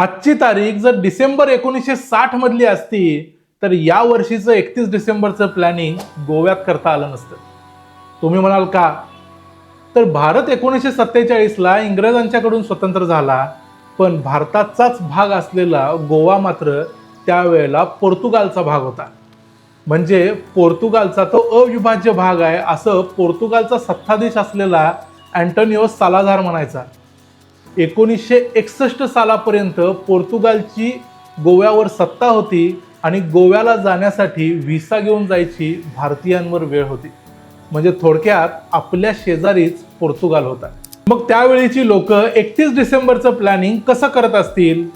आजची तारीख जर डिसेंबर एकोणीसशे साठ मधली असती तर या वर्षीचं एकतीस डिसेंबरचं प्लॅनिंग गोव्यात करता आलं नसतं. तुम्ही म्हणाल का? तर भारत एकोणीसशे सत्तेचाळीसला इंग्रजांच्याकडून स्वतंत्र झाला पण भारताचाच भाग असलेला गोवा मात्र त्यावेळेला पोर्तुगालचा भाग होता. म्हणजे पोर्तुगालचा तो अविभाज्य भाग आहे असं पोर्तुगालचा सत्ताधीश असलेला अँटोनिओ सालाझार म्हणायचा. एकोणीसशे एकसष्ट सालापर्यंत पोर्तुगालची गोव्यावर सत्ता होती आणि गोव्याला जाण्यासाठी व्हिसा घेऊन जायची भारतीयांवर वेळ होती. म्हणजे थोडक्यात आपल्या शेजारीच पोर्तुगाल होता. मग त्यावेळीची लोक एकतीस डिसेंबरचं प्लॅनिंग कसं करत असतील?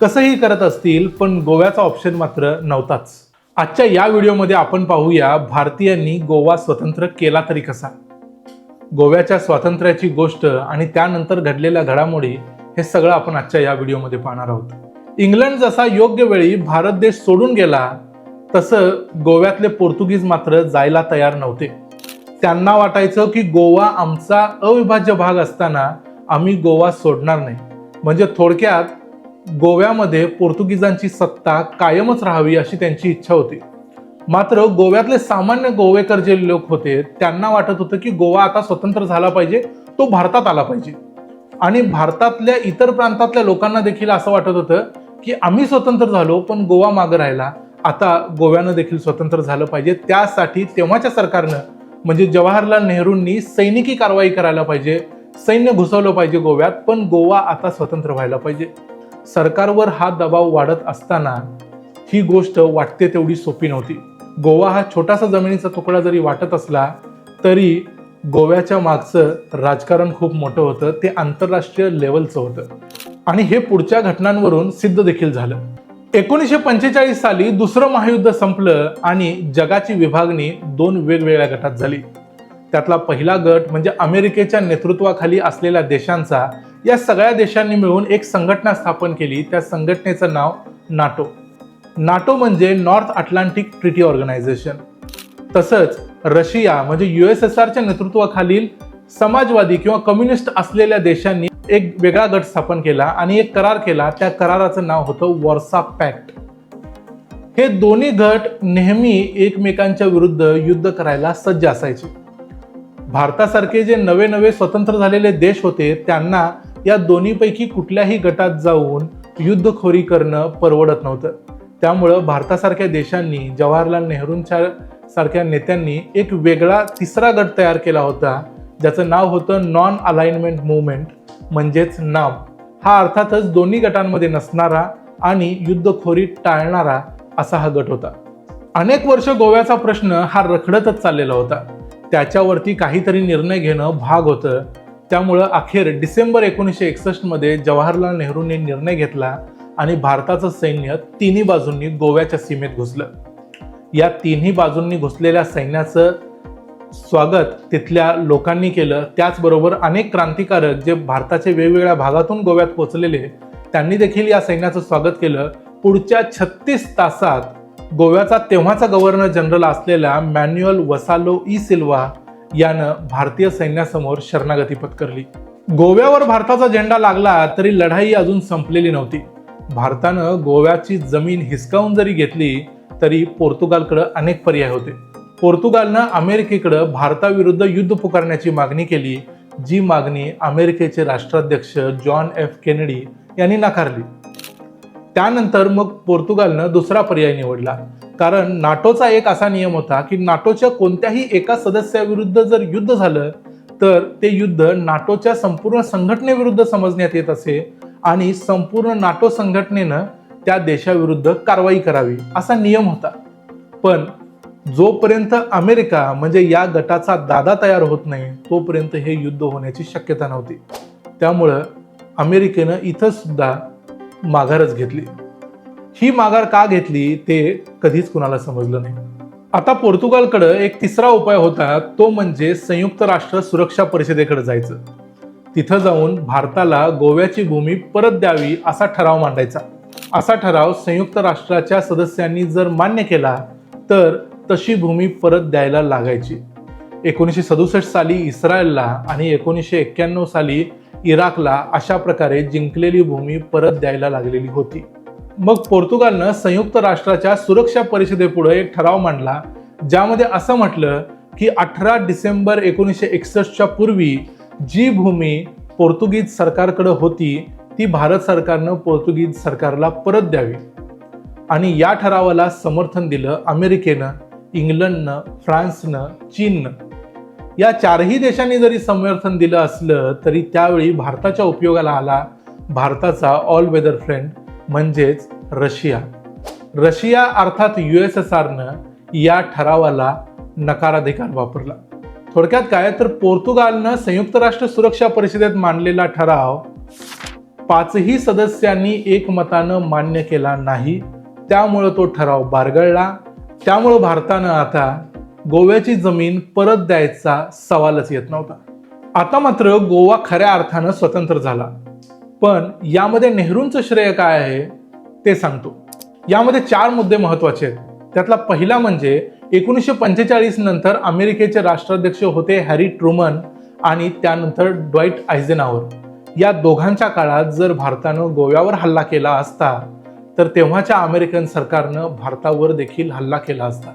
कसंही करत असतील पण गोव्याचा ऑप्शन मात्र नव्हताच. आजच्या या व्हिडिओमध्ये आपण पाहूया भारतीयांनी गोवा स्वतंत्र केला तरी कसा? गोव्याच्या स्वातंत्र्याची गोष्ट आणि त्यानंतर घडलेल्या घडामोडी हे सगळं आपण आजच्या या व्हिडिओमध्ये पाहणार आहोत. इंग्लंड जसा योग्य वेळी भारत देश सोडून गेला तसं गोव्यातले पोर्तुगीज मात्र जायला तयार नव्हते. त्यांना वाटायचं की गोवा आमचा अविभाज्य भाग असताना आम्ही गोवा सोडणार नाही. म्हणजे थोडक्यात गोव्यामध्ये पोर्तुगीजांची सत्ता कायमच राहावी अशी त्यांची इच्छा होती. मात्र गोव्यातले सामान्य गोवेकर जे लोक होते त्यांना वाटत होतं की गोवा आता स्वतंत्र झाला पाहिजे तो भारतात आला पाहिजे. आणि भारतातल्या इतर प्रांतातल्या लोकांना देखील असं वाटत होतं की आम्ही स्वतंत्र झालो पण गोवा मागं राहिला. आता गोव्यानं देखील स्वतंत्र झालं पाहिजे. त्यासाठी तेव्हाच्या सरकारनं म्हणजे जवाहरलाल नेहरूंनी सैनिकी कारवाई करायला पाहिजे. सैन्य घुसवलं पाहिजे गोव्यात पण गोवा आता स्वतंत्र व्हायला पाहिजे. सरकारवर हा दबाव वाढत असताना ही गोष्ट वाटते तेवढी सोपी नव्हती. गोवा हा छोटासा जमिनीचा तुकडा जरी वाटत असला तरी गोव्याच्या मागचं राजकारण खूप मोठं होतं. ते आंतरराष्ट्रीय लेवलचं होतं. आणि हे पुढच्या घटनांवरून सिद्ध देखील झालं. एकोणीसशे पंचेचाळीस साली दुसरं महायुद्ध संपलं आणि जगाची विभागणी दोन वेगवेगळ्या गटात झाली. त्यातला पहिला गट म्हणजे अमेरिकेच्या नेतृत्वाखाली असलेल्या देशांचा. या सगळ्या देशांनी मिळून एक संघटना स्थापन केली. त्या संघटनेचं नाव नाटो. नाटो म्हणजे नॉर्थ अटलांटिक ट्रिटी ऑर्गनायझेशन. तसंच रशिया म्हणजे युएसएसआरच्या नेतृत्वाखालील समाजवादी किंवा कम्युनिस्ट असलेल्या देशांनी एक वेगळा गट स्थापन केला आणि एक करार केला. त्या कराराचं नाव होतं वॉर्सा पॅक्ट. हे दोन्ही गट नेहमी एकमेकांच्या विरुद्ध युद्ध करायला सज्ज असायचे. भारतासारखे जे नवे नवे स्वतंत्र झालेले देश होते त्यांना या दोन्हीपैकी कुठल्याही गटात जाऊन युद्धखोरी करणं परवडत नव्हतं. त्यामुळं भारतासारख्या देशांनी जवाहरलाल नेहरूंच्या सारख्या नेत्यांनी एक वेगळा तिसरा गट तयार केला होता ज्याचं नाव होतं नॉन अलाइनमेंट मुवमेंट म्हणजेच नाम हा अर्थातच दोन्ही गटांमध्ये नसणारा आणि युद्धखोरी टाळणारा असा हा गट होता. अनेक वर्ष गोव्याचा प्रश्न हा रखडतच चाललेला होता. त्याच्यावरती काहीतरी निर्णय घेणं भाग होतं. त्यामुळं अखेर डिसेंबर एकोणीसशे एकसष्टमध्ये जवाहरलाल नेहरूंनी निर्णय घेतला आणि भारताचं सैन्य तिन्ही बाजूंनी गोव्याच्या सीमेत घुसलं. या तिन्ही बाजूंनी घुसलेल्या सैन्याचं स्वागत तिथल्या लोकांनी केलं. त्याचबरोबर अनेक क्रांतिकारक जे भारताच्या वेगवेगळ्या भागातून गोव्यात पोचलेले त्यांनी देखील या सैन्याचं स्वागत केलं. पुढच्या छत्तीस तासात गोव्याचा तेव्हाचा गव्हर्नर जनरल असलेला मॅन्युअल वसालो ई सिल्वा यानं भारतीय सैन्यासमोर शरणागती पत्करली. गोव्यावर भारताचा झेंडा लागला तरी लढाई अजून संपलेली नव्हती. भारतानं गोव्याची जमीन हिसकावून जरी घेतली तरी पोर्तुगालकडे अनेक पर्याय होते. पोर्तुगालनं अमेरिकेकडं भारताविरुद्ध युद्ध पुकारण्याची मागणी केली जी मागणी अमेरिकेचे राष्ट्राध्यक्ष जॉन एफ केनेडी यांनी नाकारली. त्यानंतर मग पोर्तुगालनं दुसरा पर्याय निवडला. कारण नाटोचा एक असा नियम होता की नाटोच्या कोणत्याही एका सदस्याविरुद्ध जर युद्ध झालं तर ते युद्ध नाटोच्या संपूर्ण संघटनेविरुद्ध समजण्यात येत असे आणि संपूर्ण नाटो संघटनेनं त्या देशाविरुद्ध कारवाई करावी असा नियम होता. पण जोपर्यंत अमेरिका म्हणजे या गटाचा दादा तयार होत नाही तोपर्यंत हे युद्ध होण्याची शक्यता नव्हती. त्यामुळं अमेरिकेनं इथं सुद्धा माघारच घेतली. ही माघार का घेतली ते कधीच कुणाला समजलं नाही. आता पोर्तुगालकडं एक तिसरा उपाय होता तो म्हणजे संयुक्त राष्ट्र सुरक्षा परिषदेकडे जायचं. तिथं जाऊन भारताला गोव्याची भूमी परत द्यावी असा ठराव मांडायचा. असा ठराव संयुक्त राष्ट्राच्या सदस्यांनी जर मान्य केला तर तशी भूमी परत द्यायला लागायची. एकोणीसशे सदुसष्ट साली इस्रायलला आणि एकोणीसशे एक्क्याण्णव साली इराकला अशा प्रकारे जिंकलेली भूमी परत द्यायला लागलेली होती. मग पोर्तुगालनं संयुक्त राष्ट्राच्या सुरक्षा परिषदेपुढे एक ठराव मांडला ज्यामध्ये असं म्हटलं की अठरा डिसेंबर एकोणीसशे एकसष्टच्या पूर्वी जी भूमी पोर्तुगीज सरकारकडे होती ती भारत सरकारनं पोर्तुगीज सरकारला परत द्यावी. आणि या ठरावाला समर्थन दिलं अमेरिकेनं इंग्लंडनं फ्रान्सनं चीननं. या चारही देशांनी जरी समर्थन दिलं असलं तरी त्यावेळी भारताच्या उपयोगाला आला भारताचा ऑल वेदर फ्रेंड म्हणजेच रशिया. रशिया अर्थात यू एस एस आरनं या ठरावाला नकाराधिकार वापरला. थोडक्यात काय तर पोर्तुगालनं संयुक्त राष्ट्र सुरक्षा परिषदेत मांडलेला ठराव पाचही सदस्यांनी एकमतानं मान्य केला नाही. त्यामुळं तो ठराव बारगळला. त्यामुळं भारतानं आता गोव्याची जमीन परत द्यायचा सवालच येत नव्हता. आता मात्र गोवा खऱ्या अर्थानं स्वतंत्र झाला. पण यामध्ये नेहरूंचं श्रेय काय आहे ते सांगतो. यामध्ये चार मुद्दे महत्त्वाचे आहेत. त्यातला पहिला म्हणजे एकोणीसशे पंचेचाळीस नंतर अमेरिकेचे राष्ट्राध्यक्ष होते हॅरी ट्रुमन आणि त्यानंतर ड्वाईट आयझेनावर या दोघांच्या काळात जर भारतानं गोव्यावर हल्ला केला असता तर तेव्हाच्या अमेरिकन सरकारनं भारतावर देखील हल्ला केला असता.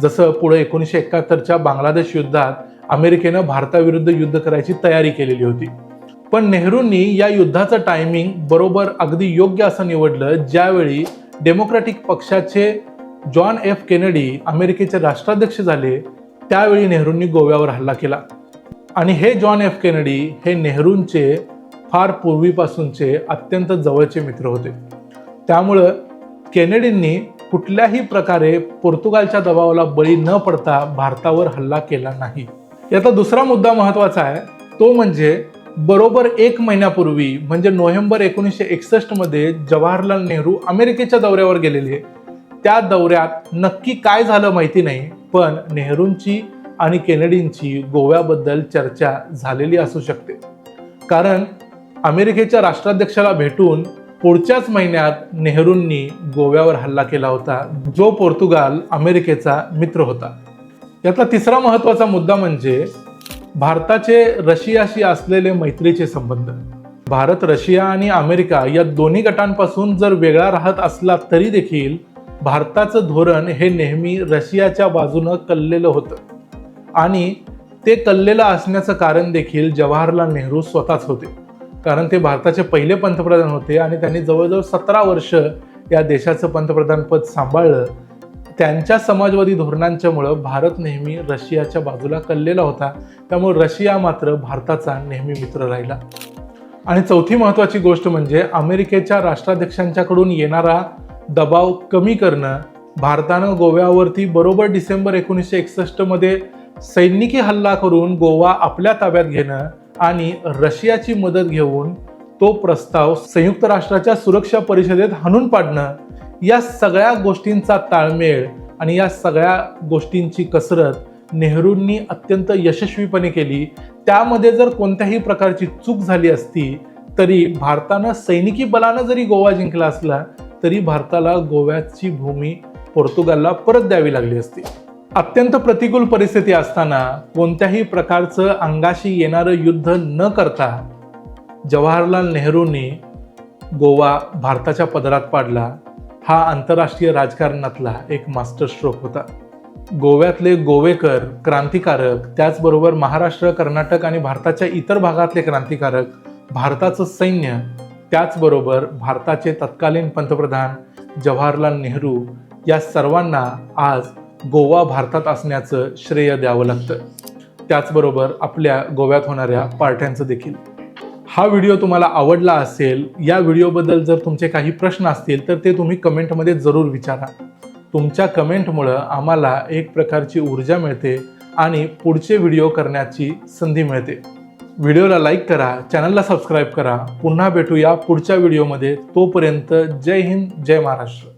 जसं पुढे एकोणीसशे एकाहत्तरच्या बांगलादेश युद्धात अमेरिकेनं भारताविरुद्ध युद्ध करायची तयारी केलेली होती. पण नेहरूंनी या युद्धाचं टायमिंग बरोबर अगदी योग्य असं निवडलं ज्यावेळी डेमोक्रॅटिक पक्षाचे जॉन एफ केनेडी अमेरिकेचे राष्ट्राध्यक्ष झाले त्यावेळी नेहरूंनी गोव्यावर हल्ला केला. आणि हे जॉन एफ केनेडी हे नेहरूंचे फार पूर्वीपासूनचे अत्यंत जवळचे मित्र होते. त्यामुळं केनेडींनी कुठल्याही प्रकारे पोर्तुगालच्या दबावाला बळी न पडता भारतावर हल्ला केला नाही. याचा दुसरा मुद्दा महत्त्वाचा आहे तो म्हणजे बरोबर एक महिन्यापूर्वी म्हणजे नोव्हेंबर एकोणीसशे एकसष्टमध्ये जवाहरलाल नेहरू अमेरिकेच्या दौऱ्यावर गेलेले त्या दौऱ्यात नक्की काय झालं माहिती नाही पण नेहरूंची आणि केनेडींची गोव्याबद्दल चर्चा झालेली असू शकते. कारण अमेरिकेच्या राष्ट्राध्यक्षाला भेटून पुढच्याच महिन्यात नेहरूंनी गोव्यावर हल्ला केला होता जो पोर्तुगाल अमेरिकेचा मित्र होता. यातला तिसरा महत्त्वाचा मुद्दा म्हणजे भारताचे रशियाशी असलेले मैत्रीचे संबंध. भारत रशिया आणि अमेरिका या दोन्ही गटांपासून जर वेगळा राहत असला तरी देखील भारताचं धोरण हे नेहमी रशियाच्या बाजूनं कललेलं होतं. आणि ते कललेलं असण्याचं कारण देखील जवाहरलाल नेहरू स्वतःच होते. कारण ते भारताचे पहिले पंतप्रधान होते आणि त्यांनी जवळजवळ सतरा वर्ष या देशाचं पंतप्रधानपद सांभाळलं. त्यांच्या समाजवादी धोरणांच्यामुळं भारत नेहमी रशियाच्या बाजूला कललेला होता. त्यामुळे रशिया मात्र भारताचा नेहमी मित्र राहिला. आणि चौथी महत्त्वाची गोष्ट म्हणजे अमेरिकेच्या राष्ट्राध्यक्षांच्याकडून येणारा दबाव कमी करणं भारतानं गोव्यावरती बरोबर डिसेंबर एकोणीसशे एकसष्टमध्ये सैनिकी हल्ला करून गोवा आपल्या ताब्यात घेणं आणि रशियाची मदत घेऊन तो प्रस्ताव संयुक्त राष्ट्राच्या सुरक्षा परिषदेत हाणून पाडणं या सगळ्या गोष्टींचा ताळमेळ आणि या सगळ्या गोष्टींची कसरत नेहरूंनी अत्यंत यशस्वीपणे केली. त्यामध्ये जर कोणत्याही प्रकारची चूक झाली असती तरी भारतानं सैनिकी बलानं जरी गोवा जिंकला असला तरी भारताला गोव्याची भूमी पोर्तुगालला परत द्यावी लागली असती. अत्यंत प्रतिकूल परिस्थिती असताना कोणत्याही प्रकारचं अंगाशी येणारं युद्ध न करता जवाहरलाल नेहरूंनी गोवा भारताच्या पदरात पाडला. हा आंतरराष्ट्रीय राजकारणातला एक मास्टर स्ट्रोक होता. गोव्यातले गोवेकर क्रांतिकारक त्याचबरोबर महाराष्ट्र कर्नाटक आणि भारताच्या इतर भागातले क्रांतिकारक भारताचं सैन्य त्याचबरोबर भारताचे तत्कालीन पंतप्रधान जवाहरलाल नेहरू या सर्वांना आज गोवा भारतात असण्याचं श्रेय द्यावं लागतं. त्याचबरोबर आपल्या गोव्यात होणाऱ्या पार्ट्यांचं देखील. हा व्हिडिओ तुम्हाला आवडला असेल या व्हिडिओबद्दल जर तुमचे काही प्रश्न असतील तर ते तुम्ही कमेंटमध्ये जरूर विचारा. तुमच्या कमेंटमुळं आम्हाला एक प्रकारची ऊर्जा मिळते आणि पुढचे व्हिडिओ करण्याची संधी मिळते. व्हिडिओला लाईक करा चॅनलला सबस्क्राईब करा. पुन्हा भेटूया पुढच्या व्हिडिओमध्ये. तोपर्यंत जय हिंद जय महाराष्ट्र.